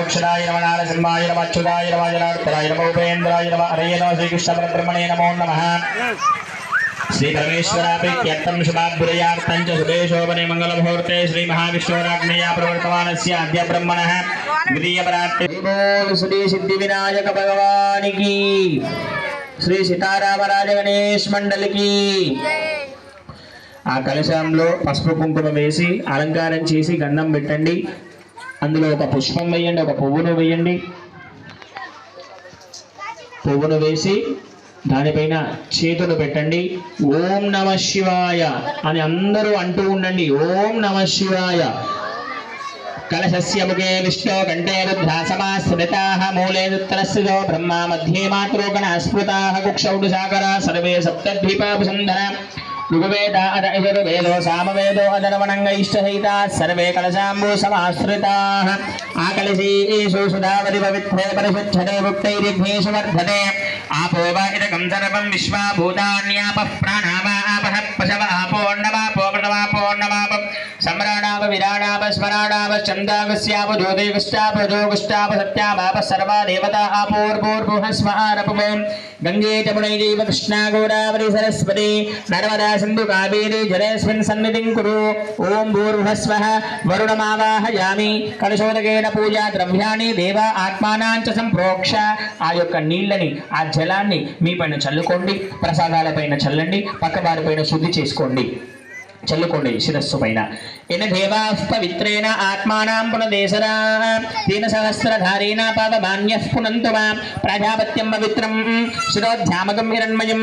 నారాయణాయ నమ నారసింహాయ నమ అచ్యుతాయ నమ జనార్దనాయ నమ ఉపేంద్రాయ నమ హరయ నమ శ్రీకృష్ణ పరబ్రహ్మణే నమో నమః శ్రీ మంగళముహూర్తే శ్రీ వినాయక భగవానికి శ్రీ సీతారామరాజ గణేష్ మండలికి ఆ కలశంలో పసుపు కుంకుమ వేసి అలంకారం చేసి గంధం పెట్టండి. అందులో ఒక పుష్పం వేయండి ఒక పువ్వును వేయండి. పువ్వును వేసి దానిపైన చేతులు పెట్టండి. ఓం నమ శివాయ అని అందరూ అంటూ ఉండండి. ఓం నమ శివాయ. కలశస్య ముఖే విష్ణో కంఠే రుద్రాసమాశ్రితాః మూలే రుత్రస్థితో బ్రహ్మా మధ్యే మాతృగణ స్మృతాః కుక్షౌడు సాగరా సర్వే సప్తద్వీపాభిసంధన. ఋగువేద అద యజుర్వేదో సామవేదో అదనవనంగైష్టసహితా సర్వే కలశాంబు సమాశ్రితాః ఆకలశీషు సుధావతి పవిత్రే పరిశుద్ధతే ముక్తైరిఘ్నేషు వర్ధతే ఆపో వా ఇదకం సర్వం విశ్వా భూతాన్యాపః ప్రాణావా ఆపః పశవ ఆపో మృతవాపోన్నవాపం సమ్రాణావ విరాణాప స్మరాణాప చందాగస్యావ జ్యోతిగశ్చాప జోగశ్చాప సత్యామాప సర్వా దేవతా ఆపోర్భూర్భుః స్మహారపవం గంగే చమునైజైవ కృష్ణా గోదావరి సరస్వతి నర్మదా సింధు కావేరి జలేస్మిన్ సన్నిధిం కురు ఓం భూర్భస్వ వరుణమావాహయామి కలశోదకేన పూజా ద్రవ్యాన్ని దేవ ఆత్మానాంచ సంప్రోక్ష ఆ యొక్క నీళ్ళని ఆ జలాన్ని మీ పైన చల్లుకోండి ప్రసాదాల పైన చల్లండి పక్కవారి పైన శుద్ధి చేసుకోండి. చల్లుకోండి శిరస్సు పైన. ఇన దేవా పవిత్రేణ ఆత్మానాం పునదేశరా దీన సహస్రధారేణ పాదమాన్య పునంతు మాం ప్రజాపత్యం పవిత్రం శిరోధ్యామకం హిరణ్మయం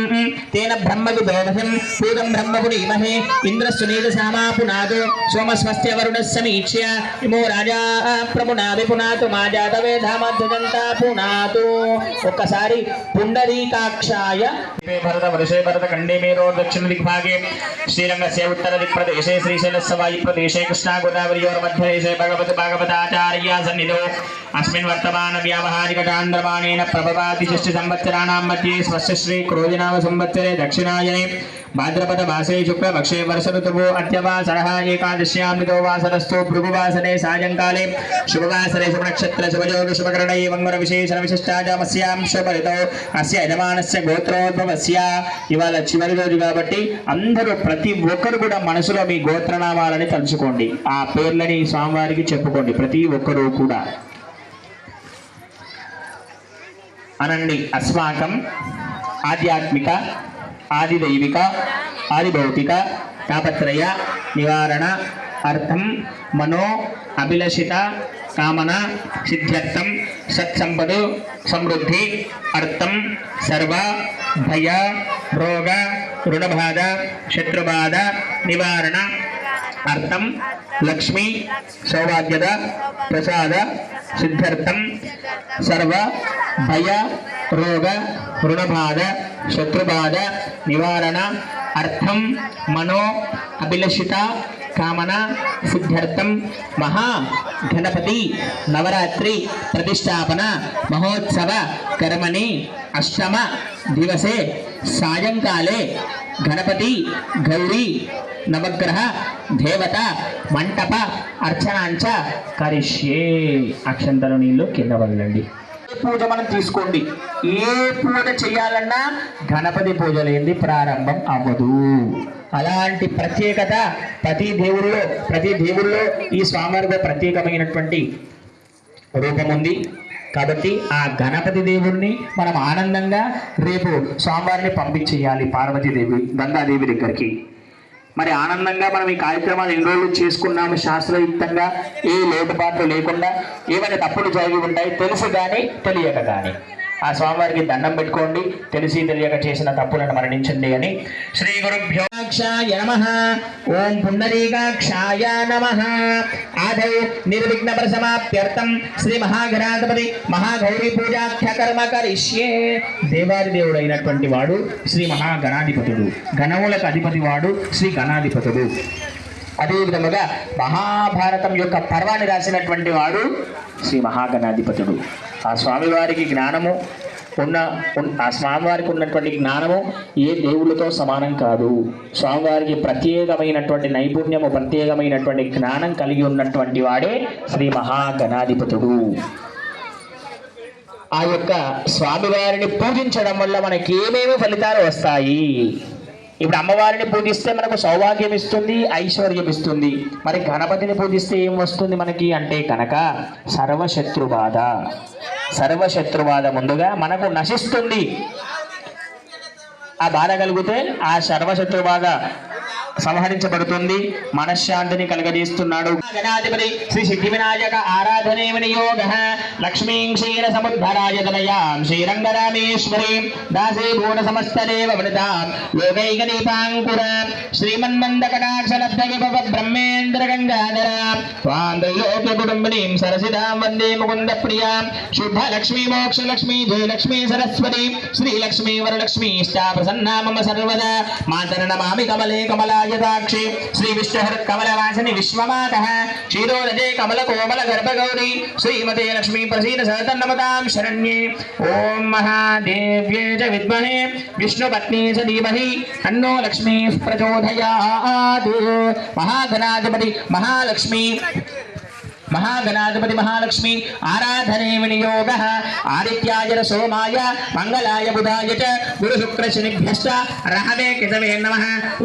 తేన బ్రహ్మ విదోభం పూతం బ్రహ్మ పునీమహే ఇంద్రస్సునీత సామా పునాదు సోమస్వస్య వరుణ సమీక్ష్య ఇమో రాజా ప్రమునాది పునాతు మా జాతవే జాతవేధామధ్యజంతా పునాతు ఒక్కసారి పుండరీకాక్షాయ భరత వృషే భరత కండే మేరో దక్షిణ దిగ్భాగే శ్రీరంగస్య ఉత్తర దిక్ప్రదేశే శ్రీశైలస్య వాయు కృష్ణా గోదావరియోర్ మధ్యదేశే భగవతి భాగవతాచార్య సన్నిధో అస్మిన్ వర్తమాన వ్యావహారిక చాంద్రమాణేన ప్రభవాతి షష్టి సంవత్సరాణాం మధ్యే స్వస్య శ్రీ క్రోధినామ సంవత్సరే దక్షిణాయనే భాద్రపద మాసే శుక్ల పక్షే వర్ష ఋతువు అద్యవాసరः ఏకాదశ్యాం నిదో భృగువాసనే సాయంకాలే శుభవాసరే శుభనక్షత్ర శుభయోగ శుభకరణై మంగళ విశేషణ విశిష్టాజామస్యాం శుభరితో అస్య యజమానస్య గోత్రోద్భవస్య ఇవాళ చివరి రోజు కాబట్టి అందరూ ప్రతి ఒక్కరు కూడా మనసులో మీ గోత్రనామాలని తలుచుకోండి. ఆ పేర్లని స్వామివారికి చెప్పుకోండి ప్రతి ఒక్కరూ కూడా. అనండి అస్మాకం ఆధ్యాత్మిక ఆదిదైవిక ఆదిభౌతిక తాపత్రయ నివారణ అర్థం మనో అభిలషిత కామన సిద్ధ్యర్థం సత్సంపదు సమృద్ధి అర్థం సర్వ భయ రోగ రుణబాధ శత్రుబాధ నివారణ అర్థం లక్ష్మి సౌభాగ్యత ప్రసాద సిద్ధార్థం సర్వ భయ రోగ రుణబాధ శత్రుబాధ నివారణ అర్థం మనో అభిలషిత కామన సిద్ధ్యర్థం మహా గణపతి నవరాత్రి ప్రతిష్టాపన మహోత్సవ కర్మణి అష్టమ దివసే సాయంకాలే గణపతి గౌరీ నవగ్రహ దేవత మంటప అర్చనాంచ కరిష్యే. అక్షంతలు నీళ్ళు కింద వదలండి. పూజ మనం తీసుకోండి. ఏ పూజ చేయాలన్నా గణపతి పూజ లేనిది ప్రారంభం అవ్వదు. అలాంటి ప్రత్యేకత ప్రతి దేవుళ్ళో ప్రతి దేవుళ్ళో ఈ స్వామివారికి ప్రత్యేకమైనటువంటి రూపం ఉంది. కాబట్టి ఆ గణపతి దేవుణ్ణి మనం ఆనందంగా రేపు స్వామివారిని పంపించేయాలి పార్వతీదేవి గంగాదేవి దగ్గరికి. మరి ఆనందంగా మనం ఈ కార్యక్రమాలు ఎన్ని రోజులు చేసుకున్నాము? శాస్త్రయుక్తంగా ఏ లోటుపాట్లు లేకుండా ఏమైనా తప్పులు జరిగి ఉంటాయి? తెలుసు కానీ తెలియక కానీ. ఆ స్వామివారికి దండం పెట్టుకోండి. తెలిసి తెలియక చేసిన తప్పులను మరణించండి అని. శ్రీ గురుభ్యోక్షాయ నమ. ఓం పుండరీకాక్షాయ నమ. ఆదౌ నిర్విఘ్న ప్రసమాప్త్యర్థం శ్రీ మహాగణాధిపతి మహాగౌరీ పూజాఖ్య కర్మ కరిష్యే. దేవాది దేవుడు అయినటువంటి వాడు శ్రీ మహాగణాధిపతుడు. గణములకు అధిపతి వాడు శ్రీ గణాధిపతుడు. అదేవిధముగా మహాభారతం యొక్క పర్వాన్ని రాసినటువంటి వాడు శ్రీ మహాగణాధిపతుడు. ఆ స్వామివారికి జ్ఞానము ఉన్న ఆ స్వామివారికి ఉన్నటువంటి జ్ఞానము ఏ దేవుళ్ళతో సమానం కాదు. స్వామివారికి ప్రత్యేకమైనటువంటి నైపుణ్యము ప్రత్యేకమైనటువంటి జ్ఞానం కలిగి ఉన్నటువంటి వాడే శ్రీ మహాగణాధిపతుడు. ఆ యొక్క స్వామివారిని పూజించడం వల్ల మనకి ఏమేమి ఫలితాలు వస్తాయి? ఇప్పుడు అమ్మవారిని పూజిస్తే మనకు సౌభాగ్యం ఇస్తుంది ఐశ్వర్యం ఇస్తుంది. మరి గణపతిని పూజిస్తే ఏం వస్తుంది మనకి? అంటే కనుక సర్వశత్రుబాధ. సర్వశత్రుబాధ ముందుగా మనకు నశిస్తుంది. ఆ బాధ కలిగితే ఆ సర్వశత్రుబాధ సంహరించబడుతుంది. మనశ్శాంతిని కలగజేస్తున్నాడు. గణాధిపతి శ్రీ సిద్ధి వినాయక ఆరాధనే వినియోగ. లక్ష్మీ క్షీర సముద్ధరాయ తనయాం శ్రీరంగరామేశ్వరీ దాసే భూన సమస్తదేవ వృతాం యోగైక దీపాంకుర శ్రీమన్మంద కటాక్ష లబ్ధ విభవ బ్రహ్మేంద్ర గంగాధర త్వాం కుటుంబినీం సరసిదాం వందే ముకుంద ప్రియాం శుభ లక్ష్మీ మోక్ష లక్ష్మీ జయలక్ష్మీ సరస్వతి శ్రీలక్ష్మీ వరలక్ష్మీ ప్రసన్నా మమ సర్వదా. మాతర నమామి కమలే కమలాయతాక్షి శ్రీ విష్ణుహర్ కమలవాసిని విశ్వమాత క్షీరోదజే కమల కోమల గర్భగౌరి శ్రీమతే లక్ష్మీ ప్రసీద సతన్నమతాం శరణ్యే ఓం మహాదేవ్యే చ విద్మహే విష్ణుపత్ని చ ధీమహి తన్నో లక్ష్మీ ప్రచోదయాత్ మహాగణాధిపతి మహాలక్ష్మి మహాగణాధిపతి మహాలక్ష్మి ఆరాధనే వినియోగ ఆదిత్యాయ సోమాయ మంగళాయ బుధాయ చ గురు శుక్ర శనిభ్యశ్చ రహవే కితవే నమ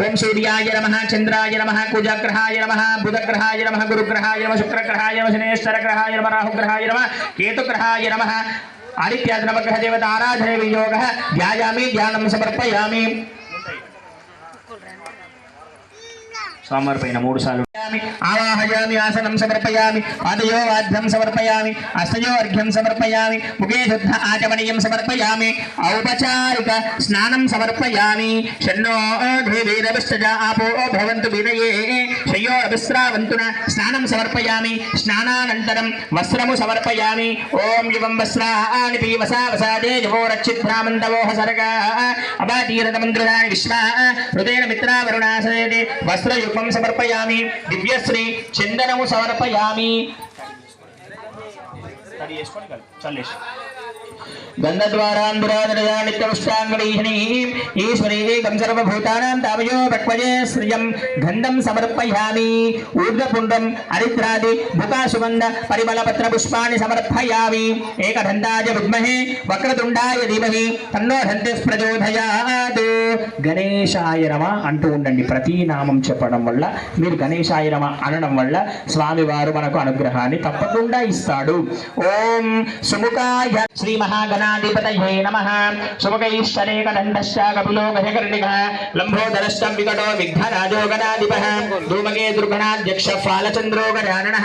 ఓం సూర్యాయ నమ చంద్రాయ నమ కుజగ్రహాయ నమ బుధగ్రహాయ నమ గురుగ్రహాయ నమ శుక్రగ్రహాయ నమ శనేశ్వరగ్రహాయ నమ రాహుగ్రహాయ నమ కేతుగ్రహాయ నమ ఆదిత్యాది నవగ్రహ దేవత ఆరాధనే వినియోగ ధ్యాయామి ధ్యానం సమర్పయామి స్వామివారి పైన మూడు సార్లు ఆవాహయామి ఆసనం సమర్పయామి పాదయో వాద్యం సమర్పయామి అస్తయో అర్ఘ్యం సమర్పయామి ముఖే శుద్ధ ఆచమనీయం సమర్పయామి ఔపచారిక స్నానం సమర్పయామి. షణ్ణో దేవీరవిష్టజ ఆపో భవంతు వినయే. శయ్యో అభిస్రావంతున స్నానం సమర్పయామి స్నానానంతరం వస్త్రము సమర్పయామి. ఓం యువం వస్త్రాని పీవసా వసాదే యవో రక్షిద్భ్రామంతవోహ సరగా. అబాతీరత అబాతీరతమంత్రదాని విశ్వా హృదయన మిత్రావరుణాసనే పుష్పం సమర్పయామి. దివ్యశ్రీ చందనము సమర్పయామి. గంధద్వారాంబురాదరయా నిత్యముష్టాంగళీహిణీం ఈశ్వరీకం సర్వభూతానాం తామయో భక్వజే శ్రియం గంధం సమర్పయామి ఊర్ధ్వపుండం హరిద్రాది భుకాసుగంధ పరిమళపత్ర పుష్పాన్ని సమర్పయామి ఏకదంతాయ విద్మహే వక్రతుండాయ ధీమహి తన్నో దంతి ప్రచోదయాత్ గణేశాయ నమ అంటూ ఉండండి. ప్రతి నామం చెప్పడం వల్ల మీరు గణేశాయ నమ అనడం వల్ల స్వామివారు మనకు అనుగ్రహాన్ని తప్పకుండా ఇస్తాడు. ఓం సుముఖాయ శ్రీ మహాగణాధిపతయే నమ సుముఖైశ్వరేక దండశ్చ కపిలో గజకర్ణిక లంబోదరష్టం వికటో విఘ్నరాజో గణాధిప ధూమకే దుర్గణాధ్యక్ష ఫాలచంద్రో గజానన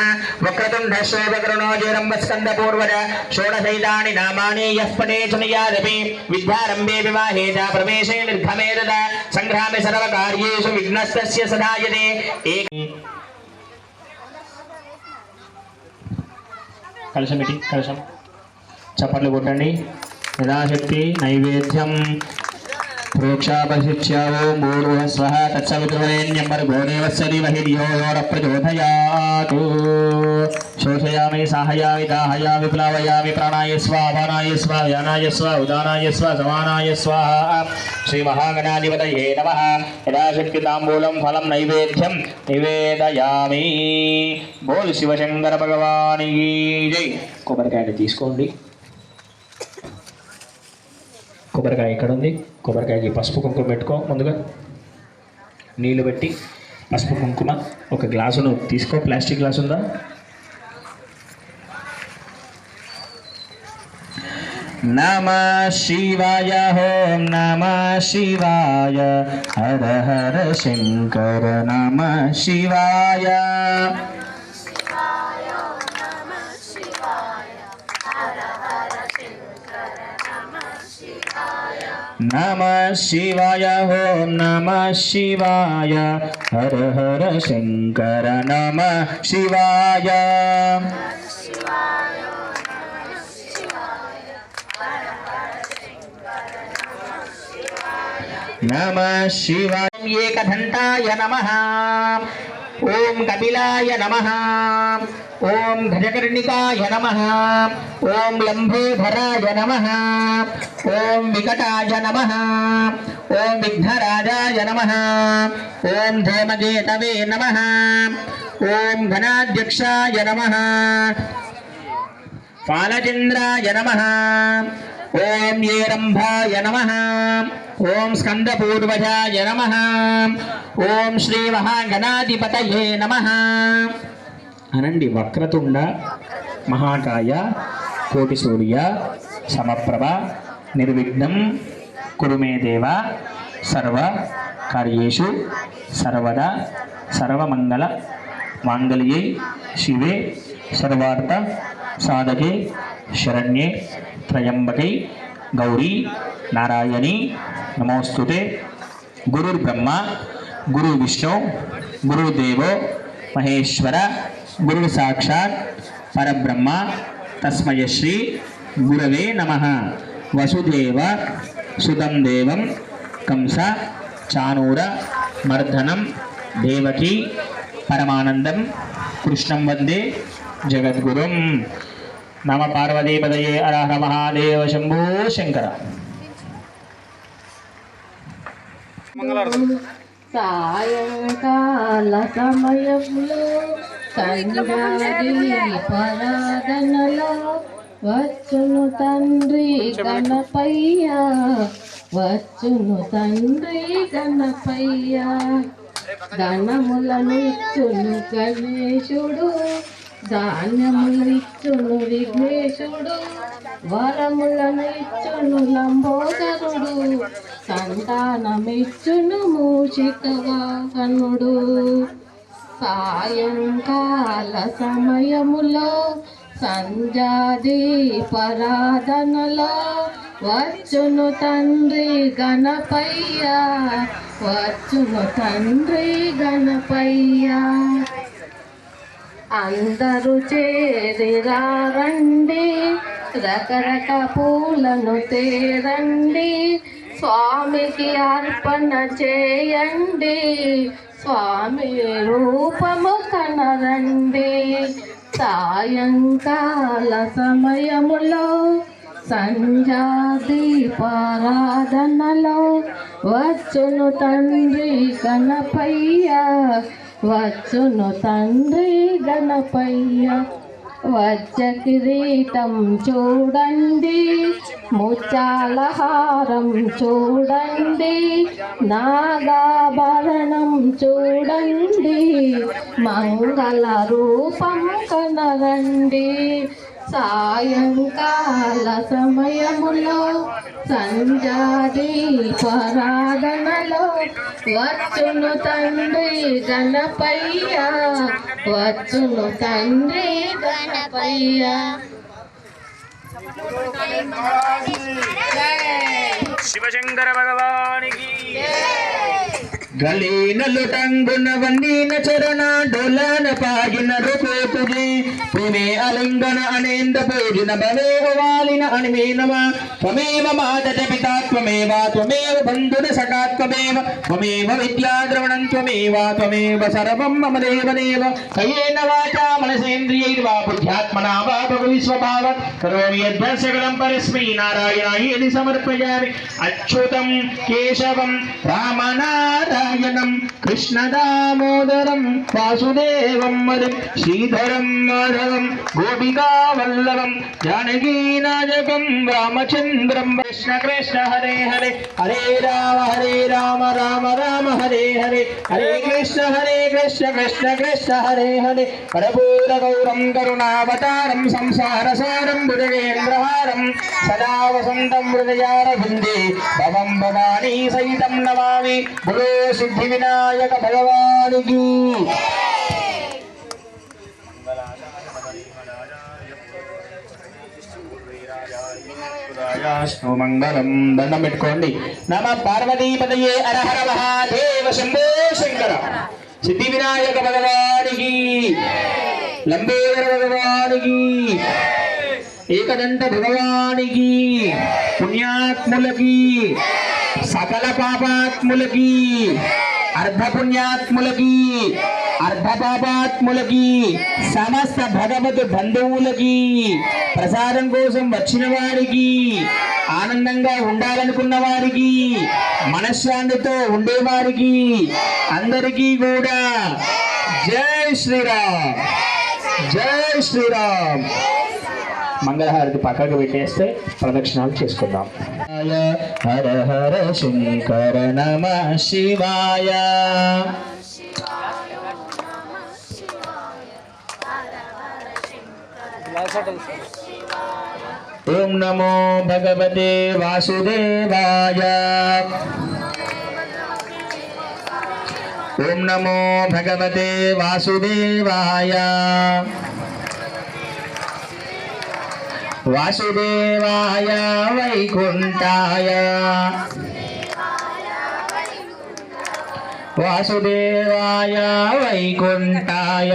వక్రతుండ శోభకరుణో జేరంబ స్కంద పూర్వజ షోడశైతాని నామాని యః పడే చనియాదపి విద్యారంభే వివాహే చ ప్రవేశే నిర్ఘమే తదా సంగ్రామే సర్వకార్యేషు విఘ్నస్తస్య సదాయతే చప్పట్లు కొట్టండి. యథాశక్తి నైవేద్యం. ప్రోక్షాపశిష్యావో మూడు స్వహ తత్సవితుర్వరేణ్యం భర్గో దేవస్య ధీమహి ధియో శోషయామి సాహయామి దాహయామి ప్లావయామి ప్రాణాయ స్వ అపానాయ స్వ వ్యానాయ స్వ ఉదానాయ స్వ సమానాయ స్వాహ శ్రీ మహాగణాధిపతయే నమ. యథాశక్తి తాంబూలం ఫలం నైవేద్యం నివేదయామి. బోల్ శివశంకర భగవాని జై. కొబ్బరికాయని తీసుకోండి. కొబ్బరికాయ ఇక్కడ ఉంది కొబ్బరికాయకి పసుపు కుంకుమ పెట్టుకో. ముందుగా నీళ్ళు పెట్టి పసుపు కుంకుమ ఒక గ్లాసును తీసుకో. ప్లాస్టిక్ గ్లాస్ ఉందా? నమ శివాయ హోం నమ శివాయ హర హర శంకర నమ శివాయ. నమ శివాయ ఓం నమ శివాయ హర హర శంకర నమ శివాయ నమ శివాయ ఏకదంతాయ నమ ఓం కపిలాయ నమ. ఓం గజకర్ణికాయ నమ. ఓం లంబోధరాయ నమ. ఓం వికటాయ నమ. ఓం విఘ్నరాజాయ నమ. ఓం ధేమగేతవే నమ. ఓం ఘనాధ్యక్షాయ నమ. పాలచంద్రాయ నమ. ఓం ఏరంభాయ నమ. ఓం స్కందపూర్వజాయ నమ. ఓం శ్రీ మహాగణాధిపతయే నమ. అనండి వక్రతుండ మహాకాయ కోటి సూర్య సమప్రభ నిర్విఘ్నం కురుమే దేవ సర్వ కార్యేషు సర్వదా సర్వమంగళ మాంగళ్యే శివే సర్వార్థ సాధకే శరణ్యే త్రయంబకై గౌరీ నారాయణి నమోస్తుతే. గురుర్బ్రహ్మ గురు విష్ణు గురుదేవో మహేశ్వర గురు సాక్షాత్ పరబ్రహ్మ తస్మయ శ్రీ గురవే నమ. వసుదేవ సుతం దేవం కంస చానూర మర్దనం దేవకి పరమానందం కృష్ణం వందే జగద్గురుం. నమ పార్వతీపదయే అరహర మహాదేవ శంభో శంకర సాయంకాల సమయంలో పరాధనలో వచ్చును తండ్రి గణపయ్య వచ్చును తండ్రి గణపయ్య ధనములను ఇచ్చును గణేశుడు ధాన్యములు ఇచ్చును విఘ్నేశుడు వరములను ఇచ్చును లంబోదరుడు సంతానమిచ్చును మూషిక వాహనుడు సాయంకాల సమయములో సంజాది పరాధనలో వచ్చును తండ్రి గణపయ్య వచ్చును తండ్రి గణపయ్య. అందరూ చేరిరా రండి రకరక పూలను తేరండి. స్వామికి అర్పణ చేయండి. స్వామి రూపము కనరండి. సాయంకాల సమయములో సంధ్యా దీపారాధనలో వచ్చును తండ్రి కనపయ్యా. వచ్చును తండ్రి గణపయ్య. వజ్ర కిరీటం చూడండి ముత్యాలహారం చూడండి నాగాభరణం చూడండి మంగళ రూపం కనరండి. సాయంకాల సమయములో సంజాది పరాధనలో వచ్చును తండ్రి గణపయ్య వచ్చును తండ్రి గణపయ్య. శివశంకర భగవానికి గలీన లుటంగున చరణ డోలాన పాగిన రుకోతుజే పుమే అలింగన అనేంద పూజిన భవేవ వాలిన అణిమే నమ త్వమేవ మాదజ పితా త్వమేవ త్వమేవ బంధున సఖా త్వమేవ త్వమేవ విద్యా త్వమేవ త్వమేవ సర్వం మమ దేవదేవ. కయేన వాచా మనసేంద్రియైర్వా బుద్ధ్యాత్మనా వా భగవి స్వభావత్. కరోమి యద్భ్యం సకలం పరస్మై నారాయణాయేది సమర్పయామి. అచ్యుతం కేశవం రామనారాయణం కృష్ణదామోదరం వాసుదేవం మదం శ్రీధరం మాధవం గోపికా వల్లభం జానకీనాయకం రామచంద్రం కృష్ణ కృష్ణ హరే హరే హరే రామ హరే రామ రామ రామ హరే హరే హరే కృష్ణ హరే కృష్ణ కృష్ణ కృష్ణ హరే హరే పరపూర గౌరం కరుణావతారం సంసారసారం మృగేంద్రహారం సదా వసంతం హృదయారవిందే భవం భవానీ సహితం నమామి గురు సిద్ధి వినాయక భగవానికి మంగళం దండం పెట్టుకోండి. నమ పార్వతీపతయే అరహర మహాదేవ శంభో శంకర. సిద్ధి వినాయక భగవానికి. లంబోదర భగవానికి. ఏకదంత భగవానికి. పుణ్యాత్ములకి. సకల పాపాత్ములకి అర్ధ పుణ్యాత్ములకి అర్ధపాపాత్ములకి సమస్త భగవత్ బంధువులకి ప్రసాదం కోసం వచ్చిన వారికి ఆనందంగా ఉండాలనుకున్న వారికి మనశ్శాంతితో ఉండేవారికి అందరికీ కూడా. జై శ్రీరామ్. జై శ్రీరామ్. మంగళహారతి పక్కకు పెట్టేస్తే ప్రదక్షిణాలు చేసుకుందాం. హర హర శంకర నమ శివాయ. ఓం నమో భగవతే వాసుదేవాయ. ఓం నమో భగవతే వాసుదేవాయ. వాసుదేవాయ వైకుంఠాయ. వాసుదేవాయ వైకుంఠాయ.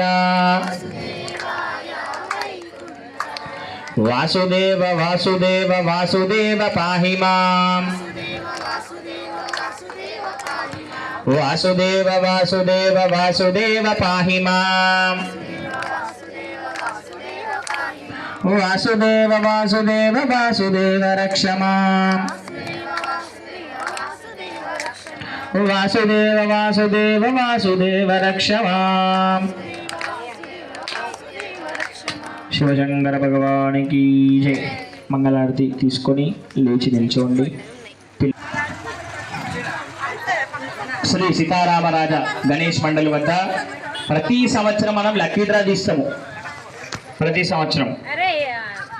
వాసుదేవ వాసుదేవ వాసుదేవ పాహి మాం. వాసుదేవ వాసుదేవ వాసుదేవ పాహి మాం. వాసుదేవ వాసుదేవ వాసుదేవ రక్షమా. వాసుదేవ వాసుదేవ వాసుదేవ రక్షమా. శివశంకర భగవానికి జై. మంగళారతి తీసుకొని లేచి నిల్చోండి. శ్రీ సీతారామరాజ గణేష్ మండలి వద్ద ప్రతి సంవత్సరం మనం లక్కీ డ్రా తీస్తాము. ప్రతి సంవత్సరం.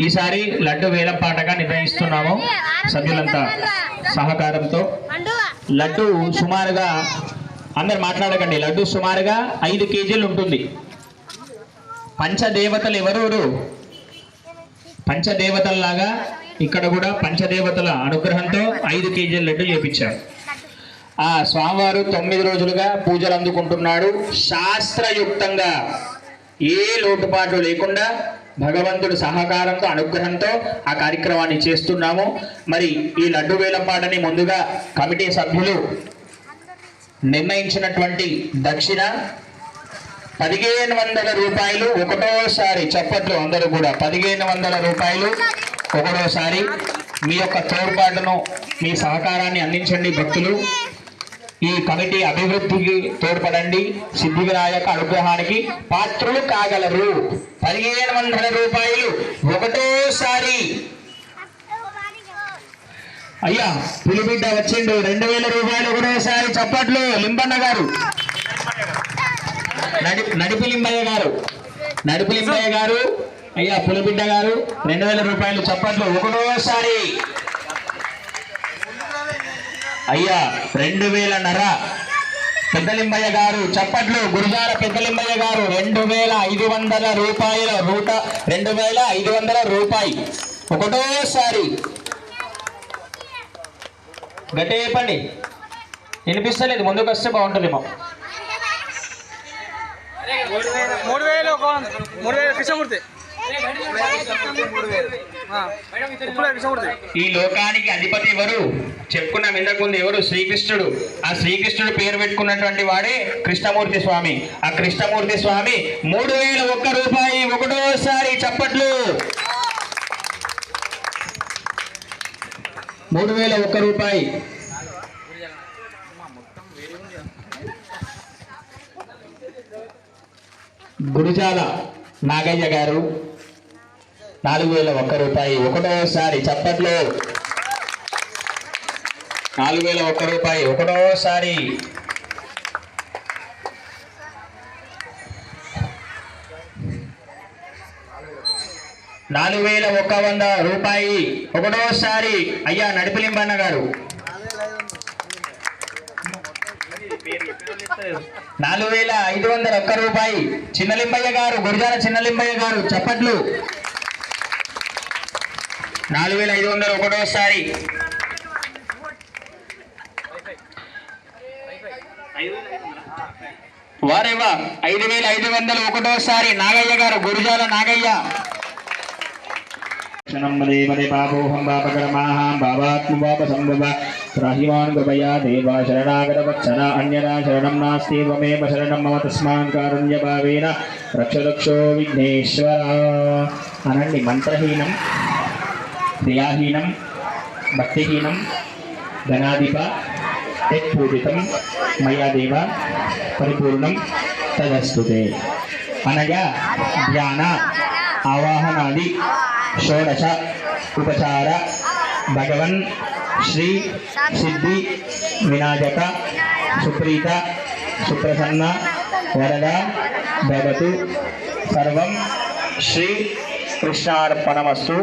ఈసారి లడ్డు వేలం పాటగా నిర్వహిస్తున్నాము సభ్యులంతా సహకారంతో. లడ్డు సుమారుగా అందరు మాట్లాడకండి. లడ్డు సుమారుగా ఐదు కేజీలు ఉంటుంది. పంచదేవతలు ఎవరెవరు? పంచదేవతల్లాగా ఇక్కడ కూడా పంచదేవతల అనుగ్రహంతో ఐదు కేజీల లడ్డు చేపించారు. ఆ స్వామివారు తొమ్మిది రోజులుగా పూజలు అందుకుంటున్నాడు. శాస్త్రయుక్తంగా ఏ లోటుపాట్లు లేకుండా భగవంతుడు సహకారంతో అనుగ్రహంతో ఆ కార్యక్రమాన్ని చేస్తున్నాము. మరి ఈ లడ్డు వేలంపాటని ముందుగా కమిటీ సభ్యులు నిర్ణయించినటువంటి దక్షిణ పదిహేను వందల రూపాయలు ఒకటోసారి చప్పట్లు అందరూ కూడా పదిహేను వందల రూపాయలు ఒకటోసారి మీ యొక్క తోడ్పాటును మీ సహకారాన్ని అందించండి భక్తులు. ఈ కమిటీ అభివృద్ధికి తోడ్పడండి. సిద్ధి వినాయక అనుగ్రహానికి పాత్రులు కాగలరు. పదిహేను వందల రూపాయలు ఒకటోసారి. అయ్యా పులిబిడ్డ వచ్చిండు. రెండు వేల రూపాయలు ఒకటోసారి చప్పట్లు. లింబన్న గారు. నడిపి లింబయ్య గారు. నడిపి లింబయ్య గారు. అయ్యా పులిబిడ్డ గారు. రెండు వేల రూపాయలు చప్పట్లు. ఒకటోసారి. అయ్యా రెండు వేల నర. పెద్దలింబయ్య గారు చప్పట్లు. గురుజార పెద్దలింబయ్య గారు రెండు వేల ఐదు వందల రూపాయల రూట రెండు వేల ఐదు వందల రూపాయి. ఒకటోసారి. గట్టేపండి వినిపిస్తలేదు ముందుకు వస్తే బాగుంటుందేమో. మూడు వేలు మూడు వేలు కృష్ణమూర్తి. ఈ లోకానికి అధిపతి ఎవరు? చెప్పుకున్నాం ఇంతకుముందు ఎవరు? శ్రీకృష్ణుడు. ఆ శ్రీకృష్ణుడు పేరు పెట్టుకున్నటువంటి వాడే కృష్ణమూర్తి స్వామి. ఆ కృష్ణమూర్తి స్వామి మూడు వేల ఒక్క రూపాయి ఒకటోసారి చప్పట్లు. మూడు వేల ఒక్క రూపాయి. గురుజాల నాగయ్య గారు నాలుగు వేల ఒక్క రూపాయి. ఒకటోసారి చప్పట్లు. నాలుగు వేల ఒక్క రూపాయి. ఒకటోసారి. నాలుగు వేల ఒక్క వంద రూపాయి. ఒకటోసారి. అయ్యా నడిపిలింబన్న గారు. నాలుగు వేల ఐదు వందల ఒక్క రూపాయి. చిన్నలింబయ్య గారు గురిజాల చిన్నలింబయ్య గారు చప్పట్లు. నాలుగు వేల ఐదు వందల ఒకటోసారి. వారేవా? ఐదు వేల ఐదు వందల ఒకటోసారి. నాగయ్య గారు గురుజాల నాగయ్య. అనండి మంత్రహీనం. క్రియాహీనం భక్తిహీనం ధనాధిప యత్పూజితం మయాదేవ పరిపూర్ణం తదస్తుతే. అనగా ధ్యాన ఆవాహనాది షోడశ ఉపచార భగవన్ శ్రీ సిద్ధి వినాయక సుప్రీత సుప్రసన్న వరద భవతు సర్వం శ్రీ కృష్ణార్పణమస్తు.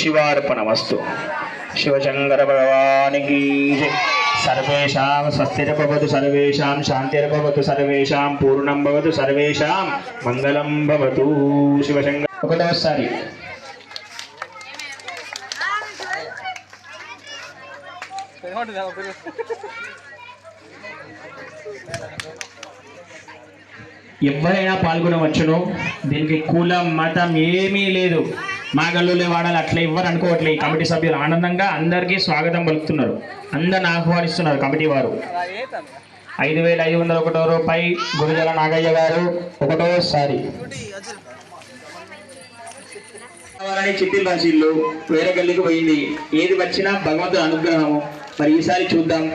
శివార్పణమస్తు శివశంకర భగవానికి జై. సర్వేషాం స్వస్తిరభవతు సర్వేషాం శాంతిరభవతు సర్వేషాం పూర్ణం భవతు సర్వేషాం మంగళం భవతు శివశంకర. ఒకటోసారి ఎవరైనా పాల్గొనవచ్చును దీనికి కులం మతం ఏమీ లేదు. మా గల్లులే వాడాలి అట్లా ఇవ్వరు అనుకోవట్లే ఈ కమిటీ సభ్యులు. ఆనందంగా అందరికీ స్వాగతం పలుకుతున్నారు. అందరిని ఆహ్వానిస్తున్నారు కమిటీ వారు. ఐదు వేల ఐదు వందల ఒకటో రూపాయి గురుజల నాగయ్య గారు ఒకటోసారి. కావాలని చిట్టిల్ రాశిళ్ళు వేరే గల్లికి పోయింది. ఏది వచ్చినా భగవంతుడు అనుగ్రహము. మరి ఈసారి చూద్దాం.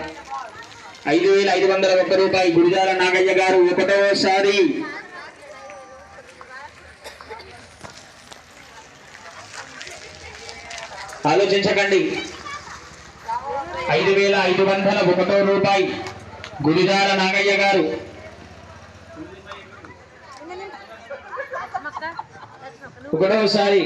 ఐదు వేల ఐదు వందల ఒక్క రూపాయి గుడిజాల నాగయ్య గారు ఒకటోసారి. ఆలోచించకండి. ఐదు వేల ఐదు వందల ఒకటో రూపాయి గుడిజాల నాగయ్య గారు. ఒకటోసారి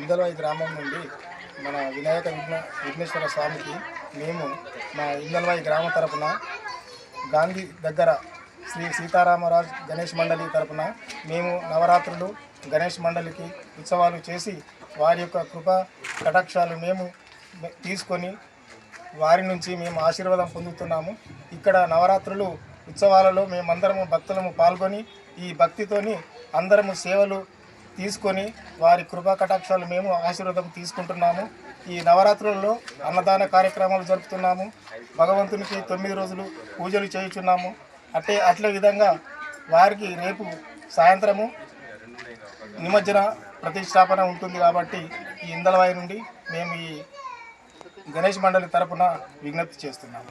ఇందలవాయి గ్రామం నుండి మన వినాయక విఘ్న విఘ్నేశ్వర స్వామికి మేము మా ఇందలవాయి గ్రామం తరపున గాంధీ దగ్గర శ్రీ సీతారామరాజు గణేష్ మండలి తరపున మేము నవరాత్రులు గణేష్ మండలికి ఉత్సవాలు చేసి వారి యొక్క కృప కటాక్షాలు మేము తీసుకొని వారి నుంచి మేము ఆశీర్వాదం పొందుతున్నాము. ఇక్కడ నవరాత్రులు ఉత్సవాలలో మేమందరము భక్తులము పాల్గొని ఈ భక్తితోని అందరము సేవలు తీసుకొని వారి కృపా కటాక్షాలు మేము ఆశీర్వాదం తీసుకుంటున్నాము. ఈ నవరాత్రులలో అన్నదాన కార్యక్రమాలు జరుపుతున్నాము. భగవంతునికి తొమ్మిది రోజులు పూజలు చేయుచున్నాము. అట్టే అట్లే విధంగా వారికి రేపు సాయంత్రము నిమజ్జన ప్రతిష్టాపన ఉంటుంది కాబట్టి ఈ ఇందలవాయి నుండి మేము ఈ గణేష్ మండలి తరపున విజ్ఞప్తి చేస్తున్నాము.